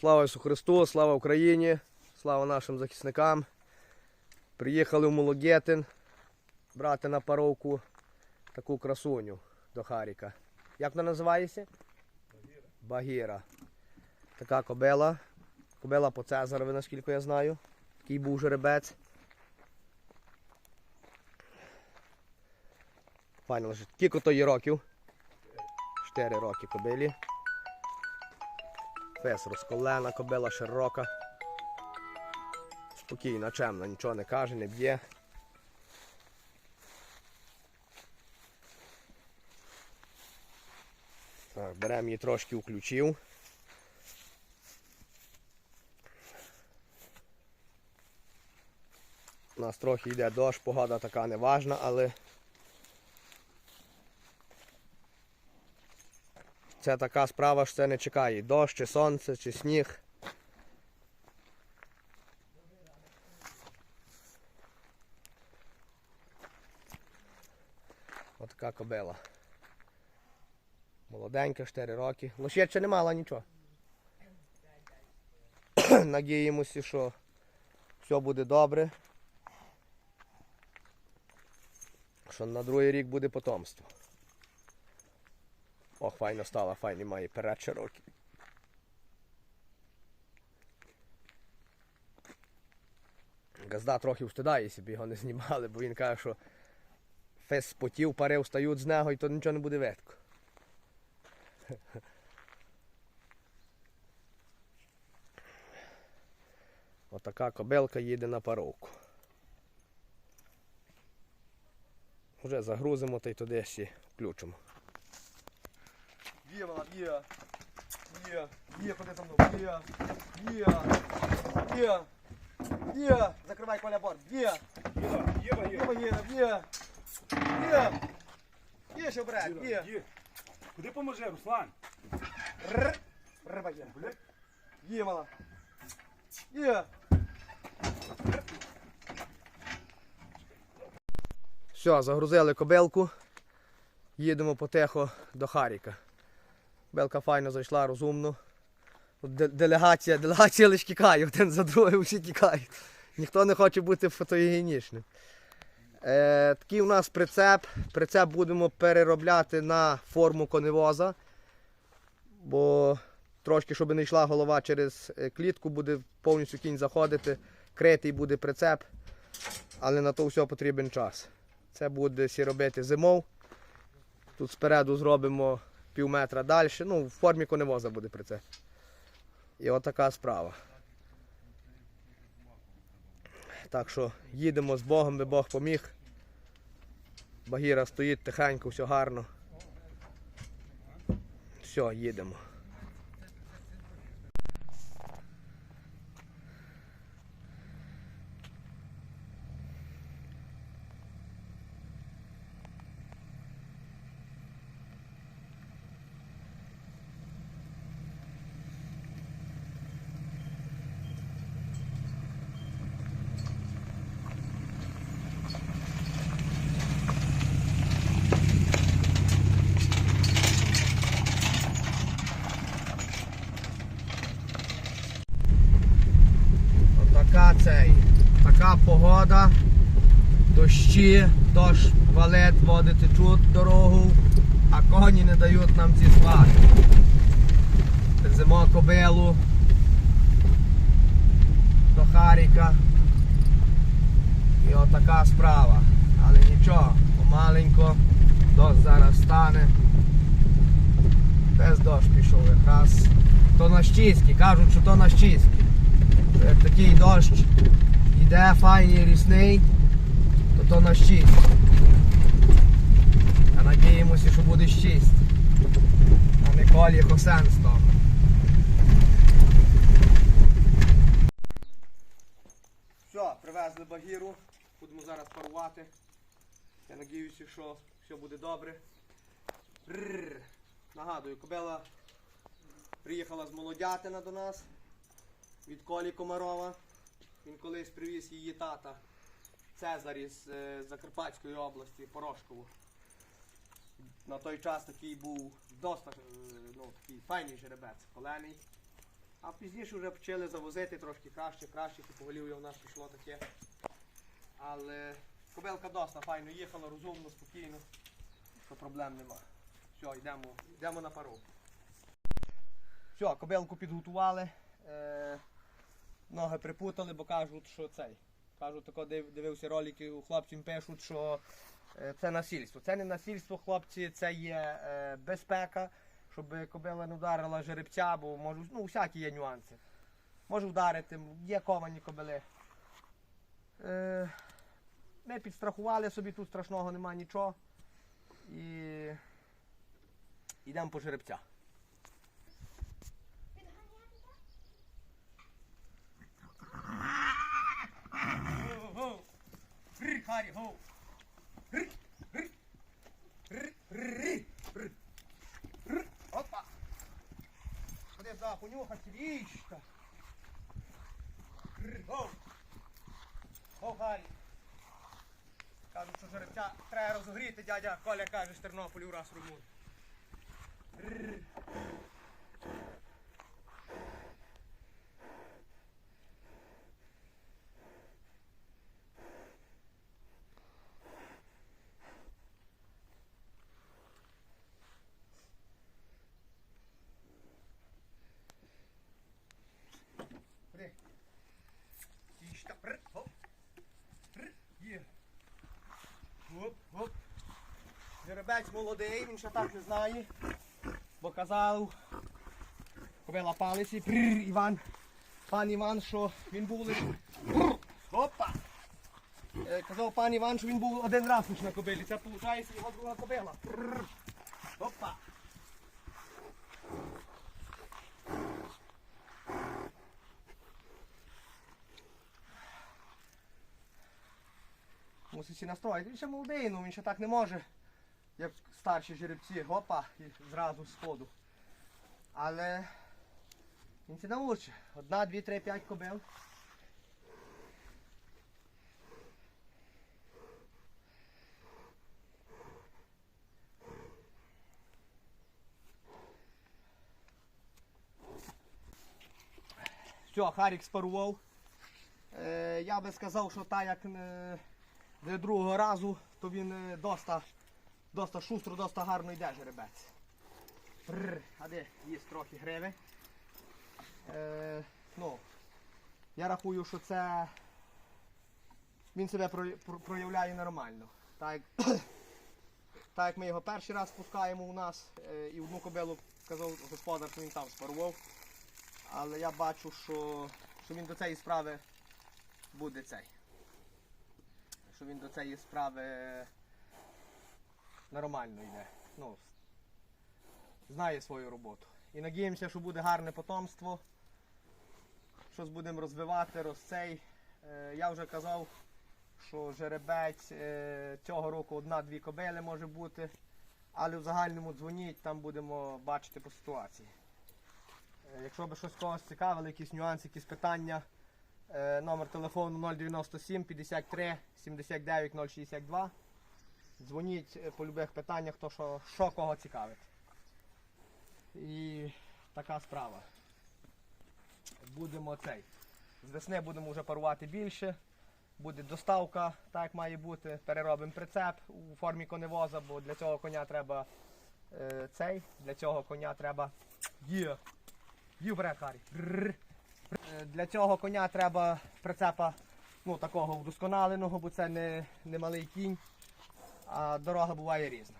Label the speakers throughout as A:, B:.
A: Слава Ісусу Христу, слава Україні, слава нашим захисникам. Приїхали в Мологетин брати на паровку таку красуню до Харіка. Як вона називається? Багіра. Така кобила. Кобила по Цезарові, наскільки я знаю. Такий був жеребець. Файно лежить. Скільки то є років? 4 роки кобилі. Фес розколена, кобила широка. Спокійна, чемна, нічого не каже, не б'є. Так, беремо її трошки включив. У нас трохи йде дощ, погода така неважна, але це така справа, що це не чекає. Дощ, чи сонце, чи сніг. Отака кобила. Молоденька, 4 роки. Лише ще не мала нічого. Надіємося, що все буде добре. Що на другий рік буде потомство. Ох, файно стала, файний має перед широкий. Газда трохи встидає, щоб його не знімали, бо він каже, що фес спотів, пари встають з нього і то нічого не буде видко. Отака кобилка їде на паровку. Вже загрузимо та й туди ще включимо.
B: Є вона, є. Є. Є, ходи за мною. Є. Є. Є. Є. Закривай коля борт. Є.
C: Є, є,
B: Є, є. Є. Є, ще брат, є.
C: є. Куди поможе, Руслан?
B: Р. Риба є. Є, мала. Є.
A: Все, загрузили кобилку. Їдемо потихо до Харіка. Белка файно зайшла, розумно. Делегація, делегація лише тікає, один за другим всі тікають. Ніхто не хоче бути фотогенічним. Е, такий у нас прицеп. Прицеп будемо переробляти на форму коневоза. Бо трошки, щоб не йшла голова через е, клітку, буде повністю кінь заходити, критий буде прицеп, але на то все потрібен час. Це буде всі робити зимов. Тут спереду зробимо пів метра далі. Ну, в формі коневоза буде при це. І отака справа. Так що їдемо з Богом, би Бог поміг. Багіра стоїть тихенько, все гарно. Все, їдемо. Отака цей, така погода, дощі, дощ валить, води течуть дорогу, а коні не дають нам ці слаги. Веземо кобилу до Харіка. І отака справа. Але нічого, помаленько, дощ зараз стане. Без дощ пішов якраз. То на щиськи, кажуть, що то на щиськи. Як такий дощ іде файний, рісний, то на щисть. А надіємося, що буде щисть. А не колі хосенство. Все, привезли багіру. Будемо зараз парувати. Я надіюся, що все буде добре. Рррр. Нагадую, кобила приїхала з Молодятина до нас від Колі Комарова. Він колись привіз її тата Цезар із е, Закарпатської області, Порошкову. На той час такий був досить е, ну, такий файний жеребець, колений. А пізніше вже почали завозити трошки краще, краще, типу голів'я у нас пішло таке. Але кобилка досить файно їхала, розумно, спокійно, що проблем нема. Все, йдемо, йдемо на пару. Все, кобилку підготували. Е, ноги припутали, бо кажуть, що цей. Кажуть, тако див- дивився ролики, у хлопців пишуть, що е, це насильство. Це не насильство, хлопці, це є е, безпека, щоб кобила не вдарила жеребця, бо можуть, ну, всякі є нюанси. Може вдарити, є ковані кобили. Е, ми підстрахували собі, тут страшного нема нічого. І йдемо по жеребця. Харі, гоу! Опа! Ходи за понюхати річка. Гоу! Гоу, Харі! Кажуть, що жеребця треба розогріти, дядя Коля каже з Тернополю раз румун. Гри. Ходи. Тішта. Р, хоп. Є. Гоп, гоп. Жеребець молодий, він ще так не знає. Бо казав, кобила палиці, пррр, Іван. Пан Іван, що він був лише. Опа! Е, Казав пан Іван, що він був один раз лише на кобилі. Це виходить його друга кобила. Опа! Мусить всі настроїти. Він ще молодий, ну він ще так не може, як старші жеребці, опа, і зразу з ходу. Але він це научить. Одна, дві, три, п'ять кобил. Все, Харік спарував. Е, я би сказав, що так як е, для другого разу, то він е, доста, доста шустро, доста гарно йде жеребець. Пррр, а де їсть трохи гриви. Е, ну, я рахую, що це він себе про- про- проявляє нормально. Так, так як ми його перший раз пускаємо у нас, е, і одну кобилу казав господар, що він там спарував. Але я бачу, що, що він до цієї справи буде цей. Що він до цієї справи нормально йде. Ну, знає свою роботу. І надіємося, що буде гарне потомство. Щось будемо розвивати, розцей. Е, я вже казав, що жеребець е, цього року одна-дві кобили може бути. Але в загальному дзвоніть, там будемо бачити по ситуації. Е, Якщо би щось когось цікавило, якісь нюанси, якісь питання, номер телефону 097 53 79 062. Дзвоніть е, по любих питаннях, хто що, що кого цікавить. І така справа. Будемо цей. З весни будемо вже парувати більше. Буде доставка, так як має бути. Переробимо прицеп у формі коневоза, бо для цього коня треба е, цей, для цього коня треба. Є. Є вперед. Е, Для цього коня треба прицепа ну, такого вдосконаленого, бо це не, не малий кінь, а дорога буває різна.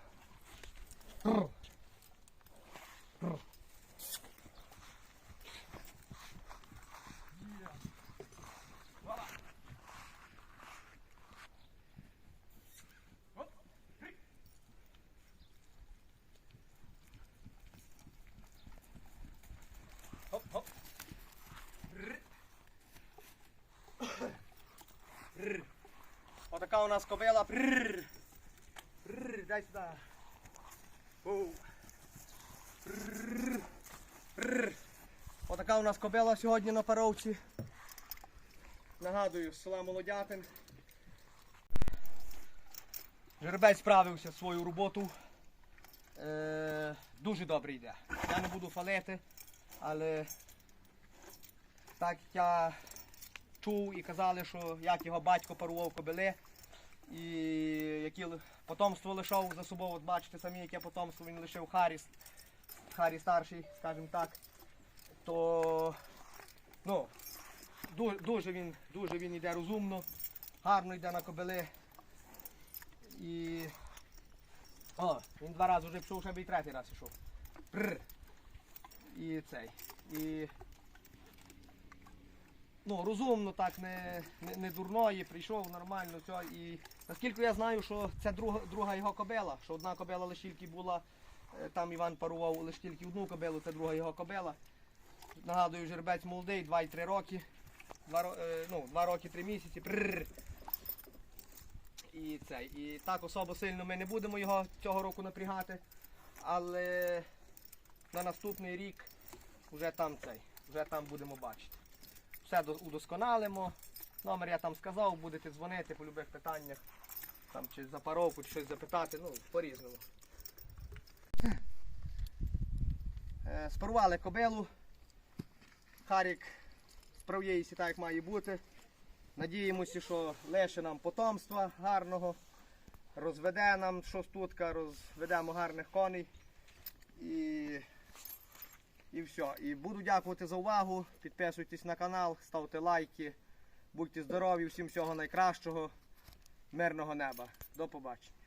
A: Отака у нас кобила. Рр. Рр. Дай сюди. Оу. Рр. Рр. Отака у нас кобила сьогодні на паровці. Нагадую, з села Молодятин. Жеребець справився свою роботу. Е, дуже добре йде. Я не буду фалити, але Так я чув і казали, що як його батько парував кобили, і які потомство лишав за собою, от бачите самі, яке потомство він лишив Харіс, Харі старший, скажімо так, то ну, дуже, він, дуже він йде розумно, гарно йде на кобили. І. О, він два рази вже пішов, ще б і третій раз. Прр. І цей. І. Ну, розумно так, не, не, не дурної, прийшов нормально, все. І наскільки я знаю, що це друга, друга його кобила, що одна кобила лише тільки була, е, там Іван парував лише тільки одну кобилу, це друга його кобила. Нагадую, жеребець молодий, 2,3 роки. Два, ро- е, ну, два роки, три місяці. Прррр. І цей. І так особо сильно ми не будемо його цього року напрягати. Але на наступний рік вже там цей, вже там будемо бачити. Все удосконалимо. Номер я там сказав, будете дзвонити по любих питаннях. Там чи за паровку, чи щось запитати, ну, по-різному. Е, Спарували кобилу. Харік справ'ється так, як має бути. Надіємося, що лише нам потомства гарного, розведе нам шостутка, розведемо гарних коней. І, і все. І буду дякувати за увагу. Підписуйтесь на канал, ставте лайки. Будьте здорові, всім всього найкращого, мирного неба. До побачення.